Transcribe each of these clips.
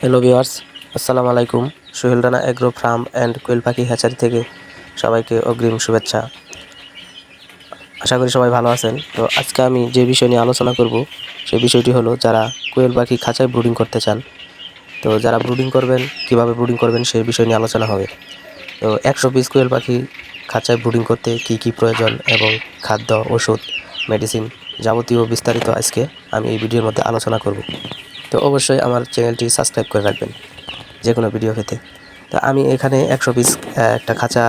Hello viewers আসসালামু আলাইকুম। Sohel Rana agro farm and কোয়েল পাখি হ্যাচারি থেকে সবাইকে অগ্রিম শুভেচ্ছা। আশা করি সবাই ভালো আছেন। তো আজকে আমি যে বিষয় নিয়ে আলোচনা করব, সেই বিষয়টি হলো যারা কোয়েল পাখি খাঁচায় ব্রুডিং করতে চান। তো যারা ব্রুডিং করবেন, কীভাবে ব্রুডিং করবেন, সেই বিষয় নিয়ে আলোচনা হবে। তো একশো পিস কোয়েল পাখি খাঁচায় ব্রুডিং করতে কি কি প্রয়োজন এবং খাদ্য, ওষুধ মেডিসিন যাবতীয় বিস্তারিত আজকে আমি এই ভিডিওর মধ্যে আলোচনা করব। তো অবশ্যই আমার চ্যানেলটি সাবস্ক্রাইব করে রাখবেন যে কোনো ভিডিও পেতে। তো আমি এখানে একশো পিস একটা খাঁচা,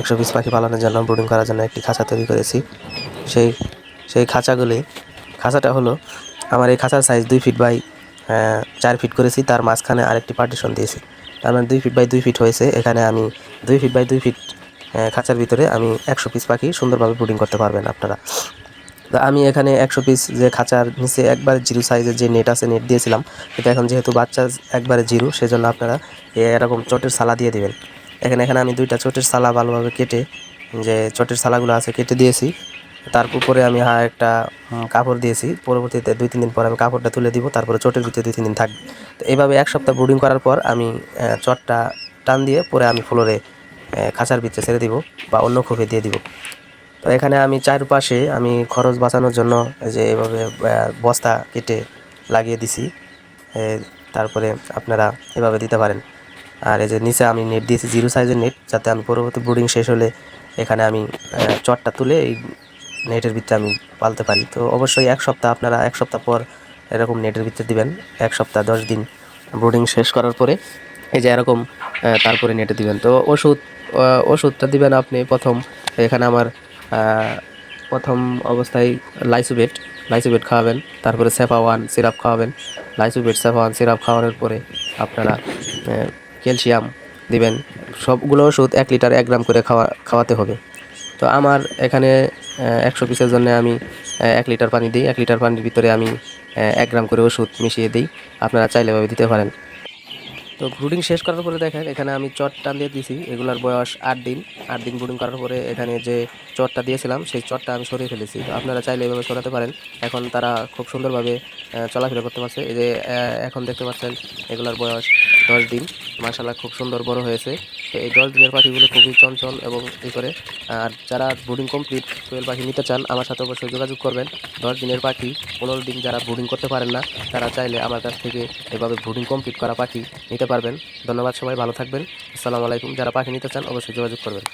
একশো পিস পাখি পালনের জন্য ব্রুডিং করার জন্য একটি খাঁচা তৈরি করেছি। সেই সেই খাঁচাগুলি, খাঁচাটা হলো আমার এই খাঁচার সাইজ দুই ফিট বাই চার ফিট করেছি, তার মাঝখানে আরেকটি পার্টিশন দিয়েছি। তার মানে দুই ফিট বাই দুই ফিট হয়েছে, এখানে আমি দুই ফিট বাই দুই ফিট খাঁচার ভিতরে আমি একশো পিস পাখি সুন্দরভাবে ব্রুডিং করতে পারবেন আপনারা। তো আমি এখানে একশো পিস যে খাঁচার নিচে একবার জিরো সাইজের যে নেট আছে নেট দিয়েছিলাম। কিন্তু এখন যেহেতু বাচ্চা একবারে জিরো, সেজন্য আপনারা এরকম চটের সালা দিয়ে দিবেন। এখানে এখানে আমি দুইটা চটের সালা ভালোভাবে কেটে, যে চটের সালাগুলো আছে কেটে দিয়েছি। তার উপরে আমি হ্যাঁ একটা কাপড় দিয়েছি। পরবর্তীতে দুই, তিন দিন পর আমি কাপড়টা তুলে দিব, তারপরে চটের ভিতরে দুই, তিন দিন থাকবে। তো এইভাবে এক সপ্তাহ ব্রুডিং করার পর আমি চটটা টান দিয়ে পরে আমি ফ্লোরে খাঁচার ভিতরে ছেড়ে দিব বা অন্য খোপে দিয়ে দিব। তো এখানে আমি চারপাশে আমি খরচ বাঁচানোর জন্য যে এভাবে বস্তা কেটে লাগিয়ে দিছি। তারপরে আপনারা এভাবে দিতে পারেন। আর এই যে নিচে আমি নেট দিয়েছি, জিরো সাইজের নেট, যাতে আমি পরবর্তী ব্রুডিং শেষ হলে এখানে আমি চটটা তুলে এই নেটের ভিতরে আমি পালতে পারি। তো অবশ্যই এক সপ্তাহ আপনারা এক সপ্তাহ পর এরকম নেটের ভিতরে দিবেন। এক সপ্তাহ, দশ দিন ব্রুডিং শেষ করার পরে এই যে এরকম তারপরে নেটে দিবেন। তো ওষুধ ওষুধটা দিবেন আপনি প্রথম। এখানে আমার প্রথম অবস্থায় লাইসোবেট লাইসোবেট খাওয়াবেন, তারপরে সেফা ওয়ান সিরাপ খাওয়াবেন। লাইসোবেট সেফা ওয়ান সিরাপ খাওয়ানোর পরে আপনারা ক্যালসিয়াম দিবেন। সবগুলো ওষুধ এক লিটার এক গ্রাম করে খাওয়া, খাওয়াতে হবে। তো আমার এখানে একশো পিসের জন্য আমি এক লিটার পানি দিই। এক লিটার পানির ভিতরে আমি এক গ্রাম করে ওষুধ মিশিয়ে দিই। আপনারা চাইলে এভাবে দিতে পারেন। তো ব্রুডিং শেষ করার পরে দেখেন, এখানে আমি চটটা দিয়ে দিয়েছি। এগুলার বয়স আট দিন। আট দিন ব্রুডিং করার পরে এখানে যে চটটা দিয়েছিলাম, সেই চটটা আমি সরিয়ে ফেলেছি। তো আপনারা চাইলে এভাবে সরাতে পারেন। এখন তারা খুব সুন্দরভাবে চলাফেরা করতে পারছে। এই যে এখন দেখতে পাচ্ছেন, এগুলার বয়স দশ দিন। মার্শাল্লাহ খুব সুন্দর বড় হয়েছে। তো এই দশ দিনের পাখিগুলো খুবই চঞ্চল এবং ই করে। আর যারা ব্রুডিং কমপ্লিট কোয়েল পাখি নিতে চান, আমার সাথে অবশ্যই যোগাযোগ করবেন। দশ দিনের পাখি পনেরো দিন যারা ব্রুডিং করতে পারেন না, তারা চাইলে আমার কাছ থেকে এভাবে ব্রুডিং কমপ্লিট করা পাখি নিতে পারবেন। ধন্যবাদ সবাই, ভালো থাকবেন। আসসালামু আলাইকুম। যারা পাখি নিতে চান, অবশ্যই যোগাযোগ করবেন।